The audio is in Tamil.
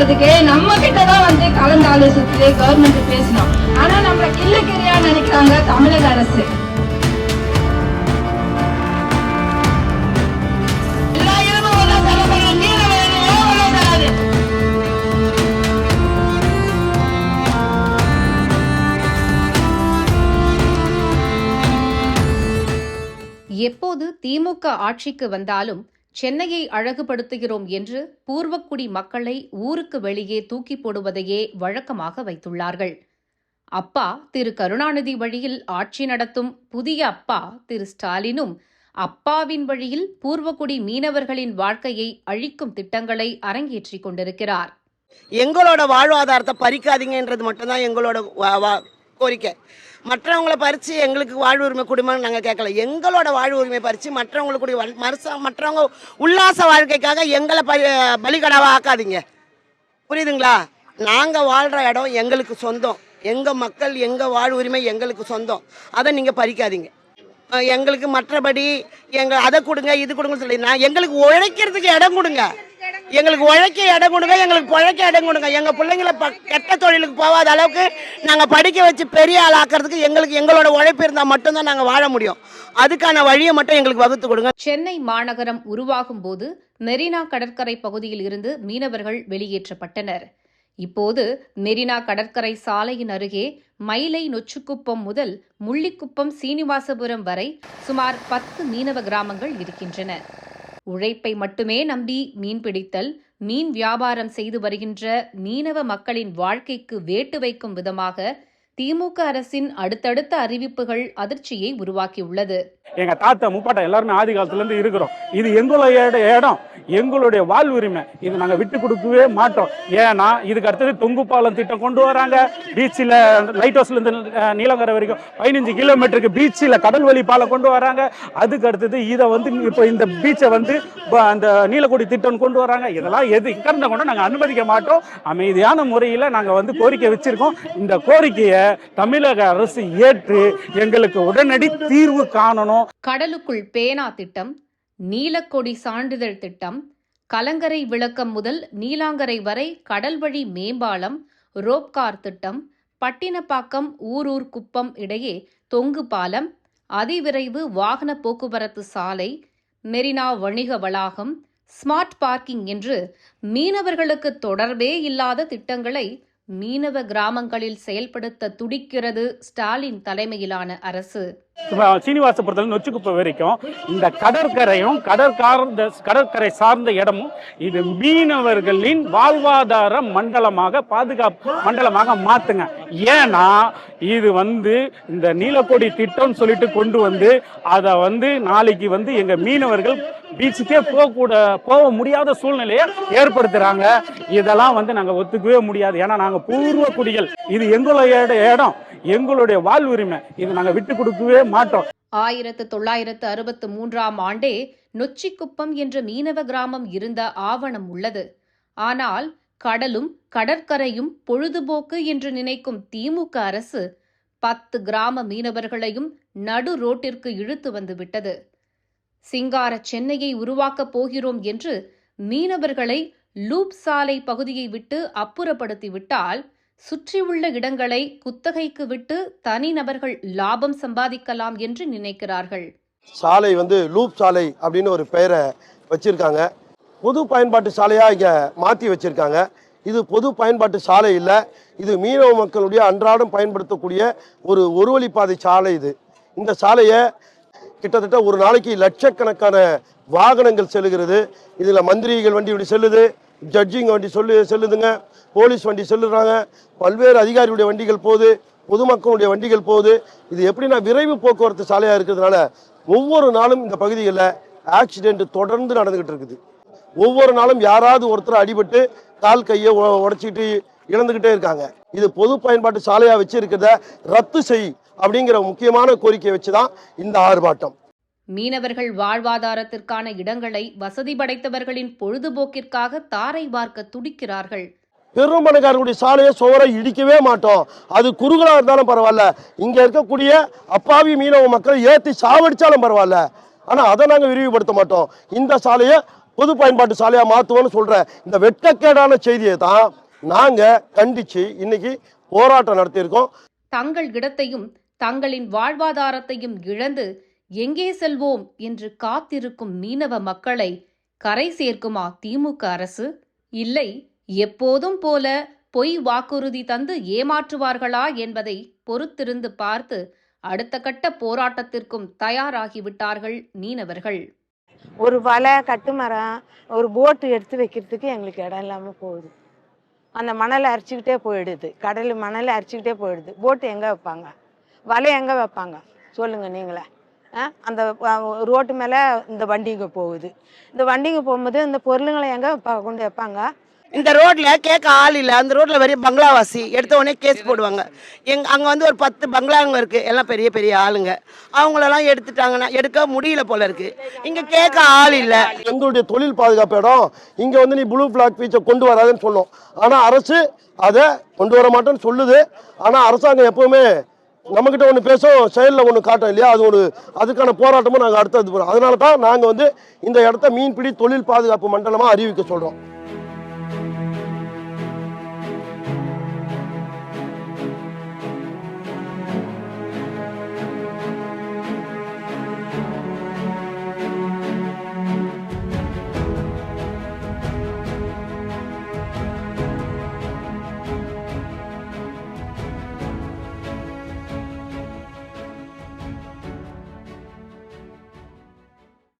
விட்டதுக்கு நம்ம கிட்ட தான் வந்து கலந்து ஆலோசித்து கவர்மெண்ட் பேசணும் ஆனா நம்மள கிள்ளக்கிரியா நினைக்கிறாங்க தமிழக அரசு. எப்போது திமுக ஆட்சிக்கு வந்தாலும் சென்னையை அழகுபடுத்துகிறோம் என்று பூர்வக்குடி மக்களை ஊருக்கு வெளியே தூக்கி போடுவதையே வழக்கமாக வைத்துள்ளார்கள். அப்பா திரு கருணாநிதி வழியில் ஆட்சி நடத்தும் புதிய அப்பா திரு ஸ்டாலினும் அப்பாவின் வழியில் பூர்வக்குடி மீனவர்களின் வாழ்க்கையை அழிக்கும் திட்டங்களை அரங்கேற்றிக் கொண்டிருக்கிறார். எங்களோட வாழ்வாதாரத்தை பறிக்காதீங்கன்றது மட்டும்தான் எங்களோட கோரிக்கை. மற்றவங்கள பறித்து எங்களுக்கு வாழ்வு உரிமை குடும்பம் நாங்கள் கேட்கல எங்களோட வாழ்வு உரிமை பறித்து மற்றவங்களுக்கு மறுச மற்றவங்க உல்லாச வாழ்க்கைக்காக எங்களை ப பலிகடாவாக ஆக்காதீங்க. புரியுதுங்களா? நாங்கள் வாழ்கிற இடம் எங்களுக்கு சொந்தம். எங்கள் மக்கள் எங்கள் வாழ்வு உரிமை எங்களுக்கு சொந்தம். அதை நீங்கள் பறிக்காதீங்க. எங்களுக்கு மற்றபடி எங்கள் அதை கொடுங்க இது கொடுங்கன்னு சொல்லி நான் எங்களுக்கு உழைக்கிறதுக்கு இடம் கொடுங்க. எங்களுக்கு உழைக்க இடம் கொடுங்க எங்களுக்கு பிழைக்க இடம் கொடுங்க. எங்கள் பிள்ளைங்கள ப கெட்ட தொழிலுக்கு போகாத அளவுக்கு நாங்கள் படிக்க வச்சு பெரிய ஆள் ஆக்கிறதுக்கு எங்களுக்கு எங்களோட உழைப்பு இருந்தால் மட்டும்தான் நாங்கள் வாழ முடியும். அதுக்கான வழியை மட்டும் எங்களுக்கு வகுத்து கொடுங்க. சென்னை மாநகரம் உருவாகும் போது மெரினா கடற்கரை பகுதியில் இருந்து மீனவர்கள் வெளியேற்றப்பட்டனர். இப்போது மெரினா கடற்கரை சாலையின் அருகே மயிலை நொச்சுக்குப்பம் முதல் முள்ளிக்குப்பம் சீனிவாசபுரம் வரை சுமார் பத்து மீனவ கிராமங்கள் இருக்கின்றன. உழைப்பை மட்டுமே நம்பி மீன் பிடித்தல் மீன் வியாபாரம் செய்து வருகின்ற மீனவ மக்களின் வாழ்க்கைக்கு வேட்டு வைக்கும் விதமாக திமுக அரசின் அடுத்தடுத்த அறிவிப்புகள் அதிர்ச்சியை உருவாக்கியுள்ளது. எங்க தாத்தா முப்பாட்டா எல்லாருமே ஆதி காலத்துல இருந்து இருக்கிறோம். இது எங்களுடைய இடம். எங்களுடைய வாழ்வுரிமை இது நாங்க விட்டு கொடுக்கவே மாட்டோம். ஏன்னா இதுக்கு அடுத்தது தொங்கு பாலம் திட்டம் கொண்டு வராங்க. பீச்சில் லைட் ஹவுஸ்ல இருந்து நீலங்கரை வரைக்கும் பதினஞ்சு கிலோமீட்டருக்கு பீச்சில் கடல் வழி பாலம் கொண்டு வராங்க. அதுக்கு அடுத்தது இதை வந்து இப்போ இந்த பீச்சை வந்து அந்த நீலக்குடி திட்டம் கொண்டு வராங்க. இதெல்லாம் எது? இக்கறந்த கொண்டு நாங்கள் அனுமதிக்க மாட்டோம். அமைதியான முறையில் நாங்கள் வந்து கோரிக்கை வச்சிருக்கோம். இந்த கோரிக்கையை தமிழக அரசு ஏற்று எங்களுக்கு உடனடி தீர்வு காணணும். கடலுக்குள் பேனா திட்டம் நீலக்கொடி சான்றிதழ் திட்டம் கலங்கரை விளக்கம் முதல் நீலாங்கரை வரை கடல் வழி மேம்பாலம் ரோப்கார் திட்டம் பட்டினப்பாக்கம் ஊரூர் குப்பம் இடையே தொங்கு பாலம் அதிவிரைவு வாகன போக்குவரத்து சாலை மெரினா வணிக வளாகம் ஸ்மார்ட் பார்க்கிங் என்று மீனவர்களுக்கு தொடர்பே இல்லாத திட்டங்களை மீனவ கிராமங்களில் செயல்படுத்த துடிக்கிறது ஸ்டாலின் தலைமையிலான அரசு. சீனிவாச பொறுத்தவரை நொச்சுக்குப்பை வரைக்கும் இந்த கடற்கரையும் கடற்கார்ந்த கடற்கரை சார்ந்த இடமும் இது மீனவர்களின் வாழ்வாதார மண்டலமாக பாதுகாப்பு மண்டலமாக மாத்துங்க. ஏன்னா இது வந்து இந்த நீலக்கொடி திட்டம் சொல்லிட்டு கொண்டு வந்து அதை வந்து நாளைக்கு வந்து எங்க மீனவர்கள் பீச்சுக்கே போகக்கூட போக முடியாத சூழ்நிலையை ஏற்படுத்துறாங்க. இதெல்லாம் வந்து நாங்கள் ஒத்துக்கவே முடியாது. ஏன்னா நாங்கள் பூர்வ குடிகள். இது எங்களோட இடம். எங்களுடைய வாழ்வுரிமை. இது நாங்கள் விட்டு கொடுக்கவே மாட்டோம். ஆயிரத்து தொள்ளாயிரத்து அறுபத்து மூன்றாம் ஆண்டே நொச்சிக்குப்பம் என்ற மீனவ கிராமம் இருந்த ஆவணம் உள்ளது. ஆனால் கடலும் கடற்கரையும் பொழுதுபோக்கு என்று நினைக்கும் திமுக அரசு பத்து கிராம மீனவர்களையும் நடு ரோட்டிற்கு இழுத்து வந்துவிட்டது சிங்கார சென்னையை உருவாக்கப் போகிறோம் என்று மீனவர்களை லூப் சாலை பகுதியை விட்டு அப்புறப்படுத்திவிட்டால் சுற்றியுள்ள இடங்களை குத்தகைக்கு விட்டு தனிநபர்கள் லாபம் சம்பாதிக்கலாம் என்று நினைக்கிறார்கள். சாலை வந்து லூப் சாலை அப்படின்னு ஒரு பெயரை வச்சிருக்காங்க. பொது பயன்பாட்டு சாலையாக இங்கே மாற்றி வச்சிருக்காங்க. இது பொது பயன்பாட்டு சாலை இல்லை இது மீனவ மக்களுடைய அன்றாடம் பயன்படுத்தக்கூடிய ஒரு ஒரு வழிப்பாதை சாலை இது. இந்த சாலையை கிட்டத்தட்ட ஒரு நாளைக்கு லட்சக்கணக்கான வாகனங்கள் செல்கிறது இதில் மந்திரிகள் வண்டி இப்படி செல்லுது. ஜட்ஜிங் வண்டி சொல்லு செல்லுதுங்க. போலீஸ் வண்டி செல்லுறாங்க. பல்வேறு அதிகாரிகளுடைய வண்டிகள் போகுது. பொதுமக்களுடைய வண்டிகள் போகுது. இது எப்படின்னா விரைவு போக்குவரத்து சாலையாக இருக்கிறதுனால ஒவ்வொரு நாளும் இந்த பகுதிகளில் ஆக்சிடென்ட் தொடர்ந்து நடந்துகிட்டு இருக்குது. ஒவ்வொரு நாளும் யாராவது ஒருத்தர் அடிபட்டு கால் கையை உடச்சிக்கிட்டு இழந்துக்கிட்டே இருக்காங்க. இது பொது பயன்பாட்டு சாலையாக வச்சிருக்கிறத ரத்து செய் அப்படிங்கிற முக்கியமான கோரிக்கையை வச்சு தான் இந்த ஆர்ப்பாட்டம். மீனவர்கள் வாழ்வாதாரத்திற்கான இடங்களை வசதி படைத்தவர்களின் பொழுதுபோக்கிற்காக தாரை பார்க்க துடிக்கிறார்கள். பெரும் பணக்காரர்களுடைய சாலையை சுவரை இடிக்கவே மாட்டோம். அது குறுகலா இருந்தாலும் பரவாயில்ல. இங்க இருக்கக்கூடிய அப்பாவி மீனவ மக்களை ஏற்றி சாவடிச்சாலும் பரவாயில்ல. ஆனா அதை நாங்க விரிவுபடுத்த மாட்டோம். இந்த சாலையை பொது பயன்பாட்டு சாலையாக மாற்றுவோன்னு சொல்கிற இந்த வெட்கக்கேடான செய்தியை தான் நாங்கள் கண்டித்து இன்னைக்கு போராட்டம் நடத்தியிருக்கோம். தங்கள் இடத்தையும் தங்களின் வாழ்வாதாரத்தையும் இழந்து எங்கே செல்வோம் என்று காத்திருக்கும் மீனவ மக்களை கரை சேர்க்குமா திமுக அரசு? இல்லை எப்போதும் போல பொய் வாக்குறுதி தந்து ஏமாற்றுவார்களா என்பதை பொறுத்திருந்து பார்த்து அடுத்த கட்ட போராட்டத்திற்கும் தயாராகிவிட்டார்கள் மீனவர்கள். ஒரு வலை கட்டுமரம் ஒரு போட்டு எடுத்து வைக்கிறதுக்கு எங்களுக்கு இடம் இல்லாமல் போகுது. அந்த மணலை அரிச்சுக்கிட்டே போயிடுது. கடல் மணலை அரிச்சுக்கிட்டே போயிடுது. போட்டு எங்கே வைப்பாங்க? வலை எங்கே வைப்பாங்க? சொல்லுங்கள் நீங்களே. அந்த ரோட்டு மேலே இந்த வண்டிங்க போகுது. இந்த வண்டிங்க போகும்போது இந்த பொருளுங்களை எங்கே கொண்டு வைப்பாங்க? இந்த ரோட்ல கேட்க ஆள் இல்லை. அந்த ரோட்ல வெறிய பங்களாவாசி. எடுத்த உடனே கேஸ் போடுவாங்க. எங் அங்கே வந்து ஒரு பத்து பங்களாங்க இருக்கு. எல்லாம் பெரிய பெரிய ஆளுங்க. அவங்களெல்லாம் எடுத்துட்டாங்கன்னா எடுக்க முடியல போல இருக்கு. இங்க கேட்க ஆள் இல்லை. எங்களுடைய தொழில் பாதுகாப்பு இடம். இங்கே வந்து நீ ப்ளூ ஃபிளாக் பீச்சை கொண்டு வராதுன்னு சொன்னோம். ஆனால் அரசு அதை கொண்டு வர மாட்டேன்னு சொல்லுது. ஆனால் அரசாங்கம் எப்பவுமே நம்மக்கிட்ட ஒன்று பேசும் செயலில் ஒன்று காட்டும் இல்லையா? அது ஒரு அதுக்கான போராட்டமும் நாங்கள் அடுத்தது போகிறோம் அதனால தான் நாங்கள் வந்து இந்த இடத்த மீன்பிடி தொழில் பாதுகாப்பு மண்டலமாக அறிவிக்க சொல்கிறோம்